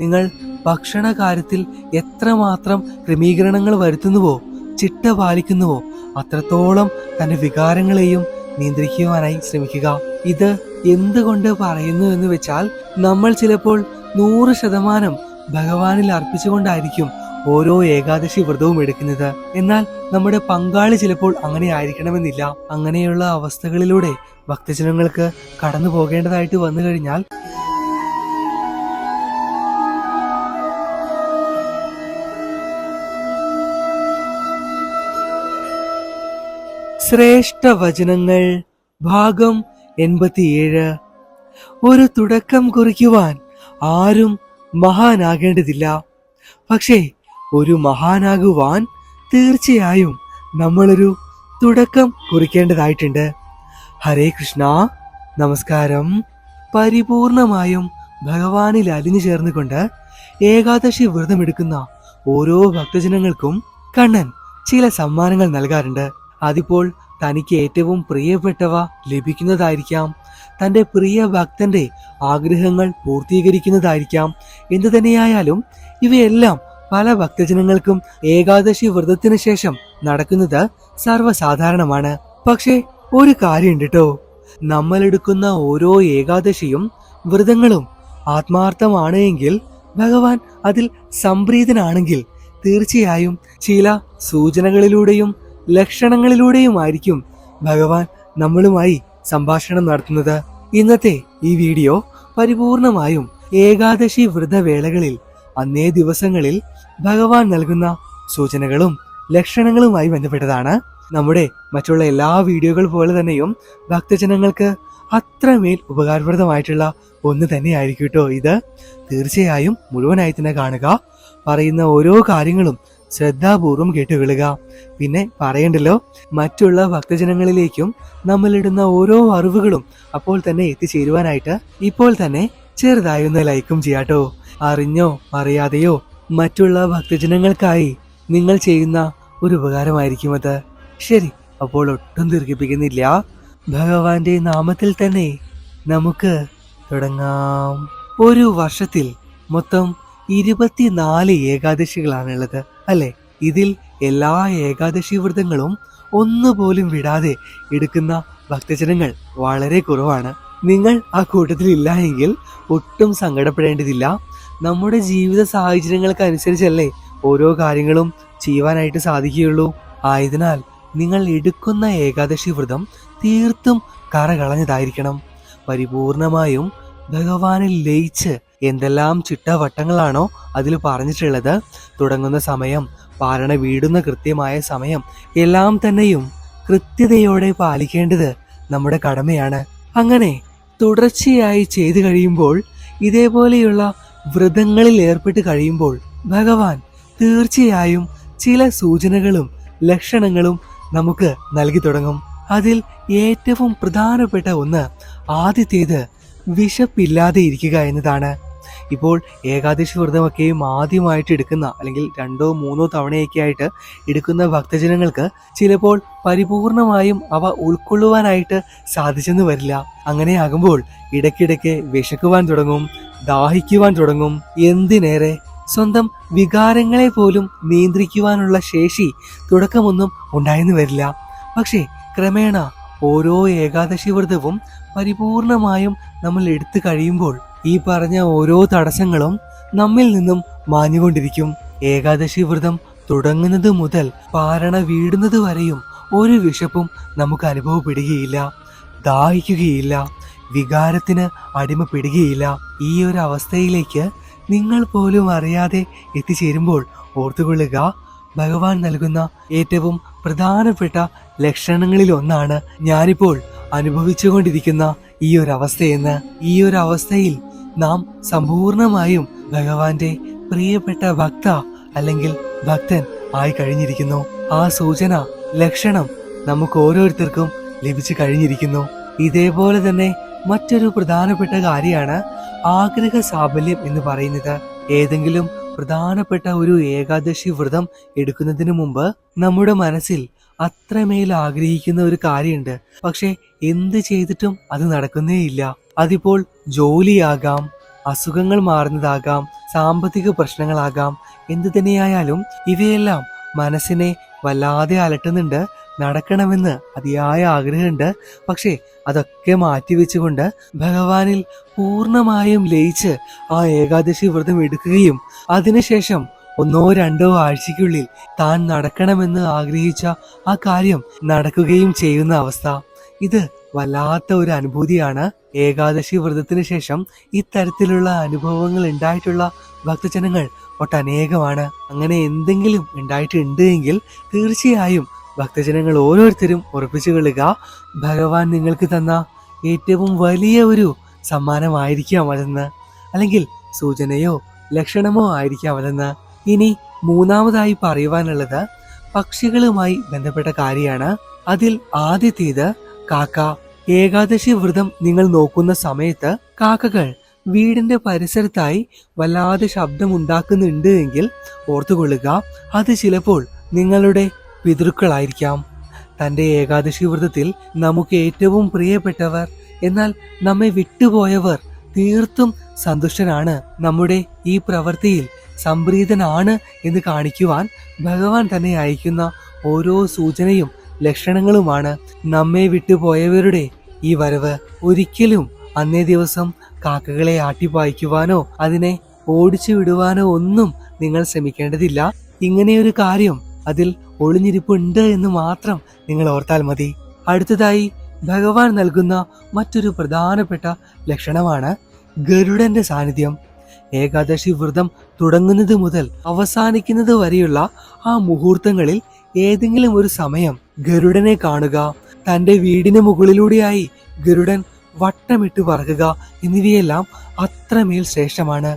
നിങ്ങൾ ഭക്ഷണ കാര്യത്തിൽ എത്രമാത്രം ക്രമീകരണങ്ങൾ വരുത്തുന്നുവോ ചിട്ട പാലിക്കുന്നുവോ അത്രത്തോളം തന്റെ വികാരങ്ങളെയും നിയന്ത്രിക്കുവാനായി ശ്രമിക്കുക. ഇത് എന്തുകൊണ്ട് പറയുന്നു എന്ന് വെച്ചാൽ നമ്മൾ ചിലപ്പോൾ നൂറ് ശതമാനം ഭഗവാനിൽ അർപ്പിച്ചുകൊണ്ടായിരിക്കും ഓരോ ഏകാദശി വ്രതവും എടുക്കുന്നത്. എന്നാൽ നമ്മുടെ പങ്കാളി ചിലപ്പോൾ അങ്ങനെ ആയിരിക്കണമെന്നില്ല. അങ്ങനെയുള്ള അവസ്ഥകളിലൂടെ ഭക്തജനങ്ങൾക്ക് കടന്നു പോകേണ്ടതായിട്ട് വന്നു കഴിഞ്ഞാൽ ശ്രേഷ്ഠ വചനങ്ങൾ ഭാഗം എൺപത്തിയേഴ്. ഒരു തുടക്കം കുറിക്കുവാൻ ആരും മഹാനാകേണ്ടതില്ല. പക്ഷേ ഒരു മഹാനാകുവാൻ തീർച്ചയായും നമ്മളൊരു തുടക്കം കുറിക്കേണ്ടതായിട്ടുണ്ട്. ഹരേ കൃഷ്ണ നമസ്കാരം. പരിപൂർണമായും ഭഗവാനിൽ അലിഞ്ഞു ചേർന്നുകൊണ്ട് ഏകാദശി വ്രതമെടുക്കുന്ന ഓരോ ഭക്തജനങ്ങൾക്കും കണ്ണൻ ചില സമ്മാനങ്ങൾ നൽകാറുണ്ട്. അതിപ്പോൾ തനിക്ക് ഏറ്റവും പ്രിയപ്പെട്ടവ ലഭിക്കുന്നതായിരിക്കാം. തന്റെ പ്രിയ ഭക്തന്റെ ആഗ്രഹങ്ങൾ പൂർത്തീകരിക്കുന്നതായിരിക്കാം. എന്തു തന്നെയായാലും ഇവയെല്ലാം പല ഭക്തജനങ്ങൾക്കും ഏകാദശി വ്രതത്തിനു ശേഷം നടക്കുന്നത് സർവസാധാരണമാണ്. പക്ഷേ ഒരു കാര്യമുണ്ട് കേട്ടോ നമ്മൾ എടുക്കുന്ന ഓരോ ഏകാദശിയും വ്രതങ്ങളും ആത്മാർത്ഥമാണ് എങ്കിൽ ഭഗവാൻ അതിൽ സംപ്രീതനാണെങ്കിൽ തീർച്ചയായും ചില സൂചനകളിലൂടെയും ലക്ഷണങ്ങളിലൂടെയുമായിരിക്കും ഭഗവാൻ നമ്മളുമായി സംഭാഷണം നടത്തുന്നത്. ഇന്നത്തെ ഈ വീഡിയോ പരിപൂർണമായും ഏകാദശി വ്രതവേളകളിൽ അന്നേ ദിവസങ്ങളിൽ ഭഗവാൻ നൽകുന്ന സൂചനകളും ലക്ഷണങ്ങളുമായി ബന്ധപ്പെട്ടതാണ്. നമ്മുടെ മറ്റുള്ള എല്ലാ വീഡിയോകൾ പോലെ തന്നെയും ഭക്തജനങ്ങൾക്ക് അത്രമേൽ ഉപകാരപ്രദമായിട്ടുള്ള ഒന്ന് തന്നെയായിരിക്കും കേട്ടോ ഇത്. തീർച്ചയായും മുഴുവനായി തന്നെ കാണുക. പറയുന്ന ഓരോ കാര്യങ്ങളും ശ്രദ്ധാപൂർവം കേട്ടുകൊള്ളുക പിന്നെ പറയണ്ടല്ലോ മറ്റുള്ള ഭക്തജനങ്ങളിലേക്കും നമ്മളിടുന്ന ഓരോ അറിവുകളും അപ്പോൾ തന്നെ എത്തിച്ചേരുവാനായിട്ട് ഇപ്പോൾ തന്നെ ചെറുതായി ഒന്ന് ലൈക്കും ചെയ്യാട്ടോ. അറിഞ്ഞോ അറിയാതെയോ മറ്റുള്ള ഭക്തജനങ്ങൾക്കായി നിങ്ങൾ ചെയ്യുന്ന ഒരു ഉപകാരമായിരിക്കും അത്. ശരി അപ്പോൾ ഒട്ടും ദീർഘിപ്പിക്കുന്നില്ല. ഭഗവാന്റെ നാമത്തിൽ തന്നെ നമുക്ക് തുടങ്ങാം. ഒരു വർഷത്തിൽ മൊത്തം ഇരുപത്തിനാല് ഏകാദശികളാണുള്ളത്. അല്ലെ? ഇതിൽ എല്ലാ ഏകാദശി വ്രതങ്ങളും ഒന്നുപോലും വിടാതെ എടുക്കുന്ന ഭക്തജനങ്ങൾ വളരെ കുറവാണ്. നിങ്ങൾ ആ കൂട്ടത്തിൽ ഇല്ല എങ്കിൽ ഒട്ടും സങ്കടപ്പെടേണ്ടതില്ല. നമ്മുടെ ജീവിത സാഹചര്യങ്ങൾക്ക് അനുസരിച്ചല്ലേ ഓരോ കാര്യങ്ങളും ചെയ്യുവാനായിട്ട് സാധിക്കുകയുള്ളൂ. ആയതിനാൽ നിങ്ങൾ എടുക്കുന്ന ഏകാദശി വ്രതം തീർത്തും കറകളഞ്ഞതായിരിക്കണം. പരിപൂർണമായും ഭഗവാനിൽ ലയിച്ച് എന്തെല്ലാം ചിട്ടവട്ടങ്ങളാണോ അതിൽ പറഞ്ഞിട്ടുള്ളത്. തുടങ്ങുന്ന സമയം പാരണ വീടുന്ന കൃത്യമായ സമയം എല്ലാം തന്നെയും കൃത്യതയോടെ പാലിക്കേണ്ടത് നമ്മുടെ കടമയാണ്. അങ്ങനെ തുടർച്ചയായി ചെയ്തു കഴിയുമ്പോൾ ഇതേപോലെയുള്ള വ്രതങ്ങളിൽ ഏർപ്പെട്ട് കഴിയുമ്പോൾ ഭഗവാൻ തീർച്ചയായും ചില സൂചനകളും ലക്ഷണങ്ങളും നമുക്ക് നൽകി തുടങ്ങും. അതിൽ ഏറ്റവും പ്രധാനപ്പെട്ട ഒന്ന് ആദ്യത്തേത് വിശപ്പില്ലാതെ ഇരിക്കുക എന്നതാണ്. ഇപ്പോൾ ഏകാദശി വ്രതമൊക്കെയും ആദ്യമായിട്ട് എടുക്കുന്ന അല്ലെങ്കിൽ രണ്ടോ മൂന്നോ തവണയൊക്കെ ആയിട്ട് എടുക്കുന്ന ഭക്തജനങ്ങൾക്ക് ചിലപ്പോൾ പരിപൂർണമായും അവ ഉൾക്കൊള്ളുവാനായിട്ട് സാധിച്ചെന്ന് വരില്ല. അങ്ങനെയാകുമ്പോൾ ഇടയ്ക്കിടയ്ക്ക് വിശക്കുവാൻ തുടങ്ങും ദാഹിക്കുവാൻ തുടങ്ങും. എന്തിനേറെ? സ്വന്തം വികാരങ്ങളെ പോലും നിയന്ത്രിക്കുവാനുള്ള ശേഷി തുടക്കമൊന്നും ഉണ്ടായെന്ന് വരില്ല. പക്ഷേ ക്രമേണ ഓരോ ഏകാദശി വ്രതവും പരിപൂർണമായും നമ്മൾ എടുത്തു കഴിയുമ്പോൾ ഈ പറഞ്ഞ ഓരോ തടസ്സങ്ങളും നമ്മിൽ നിന്നും മാഞ്ഞുകൊണ്ടിരിക്കും. ഏകാദശി വ്രതം തുടങ്ങുന്നത് മുതൽ പാരണ വീടുന്നത് വരെയും ഒരു വിശപ്പും നമുക്ക് അനുഭവപ്പെടുകയില്ല ദാഹിക്കുകയില്ല വികാരത്തിന് അടിമപ്പെടുകയില്ല. ഈ ഒരു അവസ്ഥയിലേക്ക് നിങ്ങൾ പോലും അറിയാതെ എത്തിച്ചേരുമ്പോൾ ഓർത്തുകൊള്ളുക ഭഗവാൻ നൽകുന്ന ഏറ്റവും പ്രധാനപ്പെട്ട ലക്ഷണങ്ങളിൽ ഒന്നാണ് ഞാനിപ്പോൾ അനുഭവിച്ചുകൊണ്ടിരിക്കുന്ന ഈ ഒരു അവസ്ഥയെന്ന്. ഈ ഒരു അവസ്ഥയിൽ നാം സമ്പൂർണമായും ഭഗവാന്റെ പ്രിയപ്പെട്ട ഭക്ത അല്ലെങ്കിൽ ഭക്തൻ ആയി കഴിഞ്ഞിരിക്കുന്നു. ആ സൂചന ലക്ഷണം നമുക്ക് ഓരോരുത്തർക്കും ലഭിച്ചു കഴിഞ്ഞിരിക്കുന്നു. ഇതേപോലെ തന്നെ മറ്റൊരു പ്രധാനപ്പെട്ട കാര്യമാണ് ആഗ്രഹ സാഫല്യം എന്ന് പറയുന്നത്. ഏതെങ്കിലും പ്രധാനപ്പെട്ട ഒരു ഏകാദശി വ്രതം എടുക്കുന്നതിന് മുമ്പ് നമ്മുടെ മനസ്സിൽ അത്രമേൽ ആഗ്രഹിക്കുന്ന ഒരു കാര്യമുണ്ട്. പക്ഷെ എന്ത് ചെയ്തിട്ടും അത് നടക്കുന്നേയില്ല. അതിപ്പോൾ ജോലിയാകാം അസുഖങ്ങൾ മാറുന്നതാകാം സാമ്പത്തിക പ്രശ്നങ്ങളാകാം എന്തു തന്നെയായാലും ഇവയെല്ലാം മനസ്സിനെ വല്ലാതെ അലട്ടുന്നുണ്ട് നടക്കണമെന്ന് അതിയായ ആഗ്രഹമുണ്ട്. പക്ഷേ അതൊക്കെ മാറ്റിവെച്ചുകൊണ്ട് ഭഗവാനിൽ പൂർണമായും ലയിച്ച് ആ ഏകാദശി വ്രതം എടുക്കുകയും അതിനുശേഷം ഒന്നോ രണ്ടോ ആഴ്ചയ്ക്കുള്ളിൽ താൻ നടക്കണമെന്ന് ആഗ്രഹിച്ച ആ കാര്യം നടക്കുകയും ചെയ്യുന്ന അവസ്ഥ. ഇത് വല്ലാത്ത ഒരു അനുഭൂതിയാണ് ഏകാദശി വ്രതത്തിന് ശേഷം ഇത്തരത്തിലുള്ള അനുഭവങ്ങൾ ഉണ്ടായിട്ടുള്ള ഭക്തജനങ്ങൾ ഒട്ടനേകമാണ്. അങ്ങനെ എന്തെങ്കിലും ഉണ്ടായിട്ടുണ്ട് എങ്കിൽ തീർച്ചയായും ഭക്തജനങ്ങൾ ഓരോരുത്തരും ഉറപ്പിച്ചു കൊള്ളുക. ഭഗവാൻ നിങ്ങൾക്ക് തന്ന ഏറ്റവും വലിയ ഒരു സമ്മാനമായിരിക്കാം അതെന്ന്. അല്ലെങ്കിൽ സൂചനയോ ലക്ഷണമോ ആയിരിക്കാം അതെന്ന്. ഇനി മൂന്നാമതായി പറയുവാനുള്ളത് പക്ഷികളുമായി ബന്ധപ്പെട്ട കാര്യമാണ്. അതിൽ ആദ്യത്തേത് കാക്ക ഏകാദശി വ്രതം നിങ്ങൾ നോക്കുന്ന സമയത്ത് കാക്കകൾ വീടിന്റെ പരിസരത്തായി വല്ലാതെ ശബ്ദമുണ്ടാക്കുന്നുണ്ട് എങ്കിൽ ഓർത്തുകൊള്ളുക അത് ചിലപ്പോൾ നിങ്ങളുടെ പിതൃക്കളായിരിക്കാം. തന്റെ ഏകാദശി വ്രതത്തിൽ നമുക്ക് ഏറ്റവും പ്രിയപ്പെട്ടവർ എന്നാൽ നമ്മെ വിട്ടുപോയവർ തീർത്തും സന്തുഷ്ടനാണ് നമ്മുടെ ഈ പ്രവൃത്തിയിൽ സംപ്രീതനാണ് എന്ന് കാണിക്കുവാൻ ഭഗവാൻ തന്നെ അയക്കുന്ന ഓരോ സൂചനയും ലക്ഷണങ്ങളുമാണ് നമ്മെ വിട്ടുപോയവരുടെ ഈ വരവ്. ഒരിക്കലും അന്നേ ദിവസം കാക്കകളെ ആട്ടിപ്പായിക്കുവാനോ അതിനെ ഓടിച്ചു വിടുവാനോ ഒന്നും നിങ്ങൾ ശ്രമിക്കേണ്ടതില്ല. ഇങ്ങനെയൊരു കാര്യം അതിൽ ഒളിഞ്ഞിരിപ്പുണ്ട് എന്ന് മാത്രം നിങ്ങൾ ഓർത്താൽ മതി. അടുത്തതായി ഭഗവാൻ നൽകുന്ന മറ്റൊരു പ്രധാനപ്പെട്ട ലക്ഷണമാണ് ഗരുഡന്റെ സാന്നിധ്യം. ഏകാദശി വ്രതം തുടങ്ങുന്നത് മുതൽ അവസാനിക്കുന്നത് വരെയുള്ള ആ മുഹൂർത്തങ്ങളിൽ ഏതെങ്കിലും ഒരു സമയം ഗരുഡനെ കാണുക തന്റെ വീടിന് മുകളിലൂടെയായി ഗരുഡൻ വട്ടമിട്ട് പറകുക എന്നിവയെല്ലാം അത്രമേൽ ശ്രേഷ്ഠമാണ്.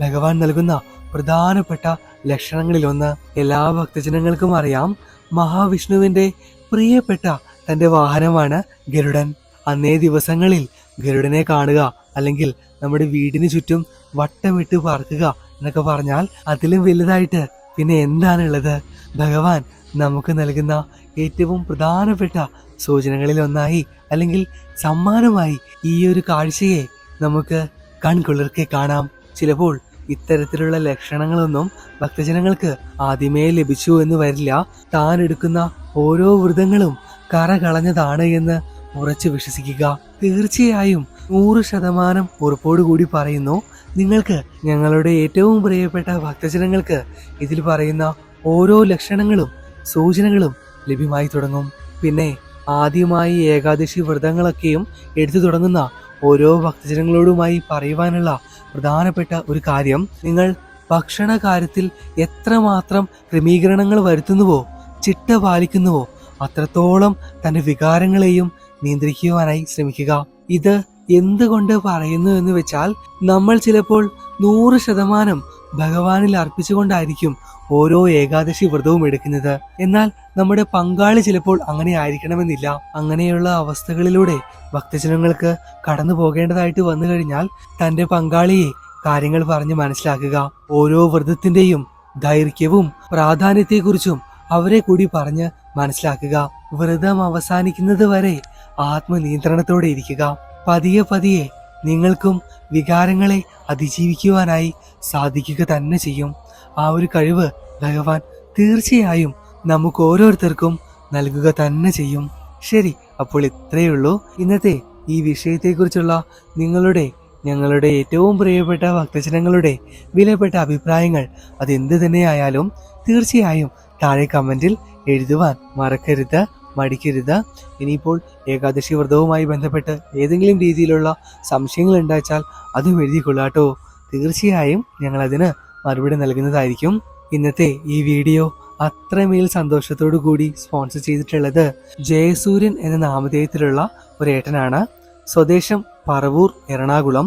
ഭഗവാൻ നൽകുന്ന പ്രധാനപ്പെട്ട ലക്ഷണങ്ങളിലൊന്ന് എല്ലാ ഭക്തജനങ്ങൾക്കും അറിയാം. മഹാവിഷ്ണുവിന്റെ പ്രിയപ്പെട്ട തന്റെ വാഹനമാണ് ഗരുഡൻ. അന്നേ ദിവസങ്ങളിൽ ഗരുഡനെ കാണുക അല്ലെങ്കിൽ നമ്മുടെ വീടിന് ചുറ്റും വട്ടമിട്ട് പറക്കുക എന്നൊക്കെ പറഞ്ഞാൽ അതിലും വലുതായിട്ട് പിന്നെ എന്താണുള്ളത്? ഭഗവാൻ നമുക്ക് നൽകുന്ന ഏറ്റവും പ്രധാനപ്പെട്ട സൂചനകളിൽ ഒന്നായി അല്ലെങ്കിൽ സമ്മാനമായി ഈ ഒരു കാഴ്ചയെ നമുക്ക് കൺകുളിർക്കെ കാണാം. ചിലപ്പോൾ ഇത്തരത്തിലുള്ള ലക്ഷണങ്ങളൊന്നും ഭക്തജനങ്ങൾക്ക് ആദ്യമേ ലഭിച്ചു എന്ന് വരില്ല. താൻ എടുക്കുന്ന ഓരോ വ്രതങ്ങളും കറ കളഞ്ഞതാണ് എന്ന് ഉറച്ചു വിശ്വസിക്കുക. തീർച്ചയായും നൂറ് ശതമാനം ഉറപ്പോടുകൂടി പറയുന്നു. നിങ്ങൾക്ക് ഞങ്ങളുടെ ഏറ്റവും പ്രിയപ്പെട്ട ഭക്തജനങ്ങൾക്ക് ഇതിൽ പറയുന്ന ഓരോ ലക്ഷണങ്ങളും സൂചനകളും ലഭ്യമായി തുടങ്ങും. പിന്നെ ആദ്യമായി ഏകാദശി വ്രതങ്ങളൊക്കെയും എടുത്തു തുടങ്ങുന്ന ഓരോ ഭക്തജനങ്ങളോടുമായി പറയുവാനുള്ള പ്രധാനപ്പെട്ട ഒരു കാര്യം നിങ്ങൾ ഭക്ഷണ കാര്യത്തിൽ എത്രമാത്രം ക്രമീകരണങ്ങൾ വരുത്തുന്നുവോ ചിട്ട പാലിക്കുന്നുവോ അത്രത്തോളം തന്റെ വികാരങ്ങളെയും നിയന്ത്രിക്കുവാനായി ശ്രമിക്കുക. ഇത് എന്തുകൊണ്ട് പറയുന്നു എന്ന് വെച്ചാൽ നമ്മൾ ചിലപ്പോൾ നൂറ് ശതമാനം ഭഗവാനിൽ അർപ്പിച്ചുകൊണ്ടായിരിക്കും ഓരോ ഏകാദശി വ്രതവും എടുക്കുന്നത്. എന്നാൽ നമ്മുടെ പങ്കാളി ചിലപ്പോൾ അങ്ങനെ ആയിരിക്കണമെന്നില്ല. അങ്ങനെയുള്ള അവസ്ഥകളിലൂടെ ഭക്തജനങ്ങൾക്ക് കടന്നു പോകേണ്ടതായിട്ട് വന്നു കഴിഞ്ഞാൽ തന്റെ പങ്കാളിയെ കാര്യങ്ങൾ പറഞ്ഞ് മനസ്സിലാക്കുക. ഓരോ വ്രതത്തിന്റെയും ദൈർഘ്യവും പ്രാധാന്യത്തെക്കുറിച്ചും അവരെ കൂടി പറഞ്ഞ് മനസ്സിലാക്കുക. വ്രതം അവസാനിക്കുന്നത് വരെ ആത്മനിയന്ത്രണത്തോടെ ഇരിക്കുക. പതിയെ പതിയെ നിങ്ങൾക്കും വികാരങ്ങളെ അതിജീവിക്കുവാനായി സാധിക്കുക തന്നെ ചെയ്യും. ആ ഒരു കഴിവ് ഭഗവാൻ തീർച്ചയായും നമുക്ക് ഓരോരുത്തർക്കും നൽകുക തന്നെ ചെയ്യും. ശരി അപ്പോൾ ഇത്രയേ ഉള്ളൂ. ഇന്നത്തെ ഈ വിഷയത്തെക്കുറിച്ചുള്ള നിങ്ങളുടെ ഞങ്ങളുടെ ഏറ്റവും പ്രിയപ്പെട്ട ഭക്തജനങ്ങളുടെ വിലപ്പെട്ട അഭിപ്രായങ്ങൾ അതെന്ത് തന്നെയായാലും തീർച്ചയായും താഴെ കമന്റിൽ എഴുതുവാൻ മറക്കരുത്. മടിക്കരുത്. ഇനിയിപ്പോൾ ഏകാദശി വ്രതവുമായി ബന്ധപ്പെട്ട് ഏതെങ്കിലും രീതിയിലുള്ള സംശയങ്ങൾ ഉണ്ടാച്ചാൽ അതും എഴുതിക്കൊള്ളാട്ടോ തീർച്ചയായും ഞങ്ങൾ അതിന് മറുപടി നൽകുന്നതായിരിക്കും. ഇന്നത്തെ ഈ വീഡിയോ അത്രമേൽ സന്തോഷത്തോടു കൂടി സ്പോൺസർ ചെയ്തിട്ടുള്ളത് ജയസൂര്യൻ എന്ന നാമധേയത്തിലുള്ള ഒരു ഏട്ടനാണ്. സ്വദേശം പറവൂർ എറണാകുളം.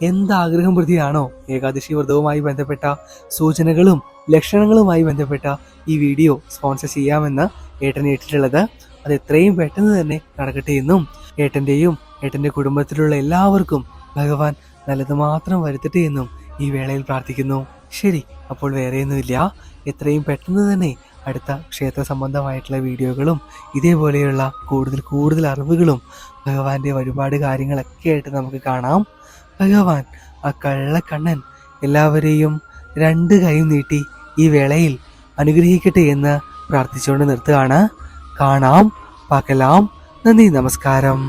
എന്താഗ്രഹം പ്രതിയാണോ ഏകാദശി വ്രതവുമായി ബന്ധപ്പെട്ട സൂചനകളും ലക്ഷണങ്ങളുമായി ബന്ധപ്പെട്ട ഈ വീഡിയോ സ്പോൺസർ ചെയ്യാമെന്ന് ഏട്ടൻ ഏറ്റിട്ടുള്ളത്. അത് എത്രയും പെട്ടെന്ന് തന്നെ നടക്കട്ടെ എന്നും ഏട്ടന്റെയും ഏട്ടന്റെ കുടുംബത്തിലുള്ള എല്ലാവർക്കും ഭഗവാൻ നല്ലത് മാത്രം വരുത്തട്ടെ എന്നും ഈ വേളയിൽ പ്രാർത്ഥിക്കുന്നു. ശരി അപ്പോൾ വേറെയൊന്നുമില്ല എത്രയും പെട്ടെന്ന് തന്നെ അടുത്ത ക്ഷേത്ര സംബന്ധമായിട്ടുള്ള വീഡിയോകളും ഇതേപോലെയുള്ള കൂടുതൽ കൂടുതൽ അറിവുകളും ഭഗവാന്റെ വഴിപാട് കാര്യങ്ങളൊക്കെ ആയിട്ട് നമുക്ക് കാണാം. ഭഗവാൻ ആ കള്ളക്കണ്ണൻ എല്ലാവരെയും രണ്ട് കൈ നീട്ടി ഈ വേളയിൽ അനുഗ്രഹിക്കട്ടെ എന്ന് പ്രാർത്ഥിച്ചുകൊണ്ട് നിർത്തുകയാണ്. കാണാം പകലാം നന്ദി നമസ്കാരം.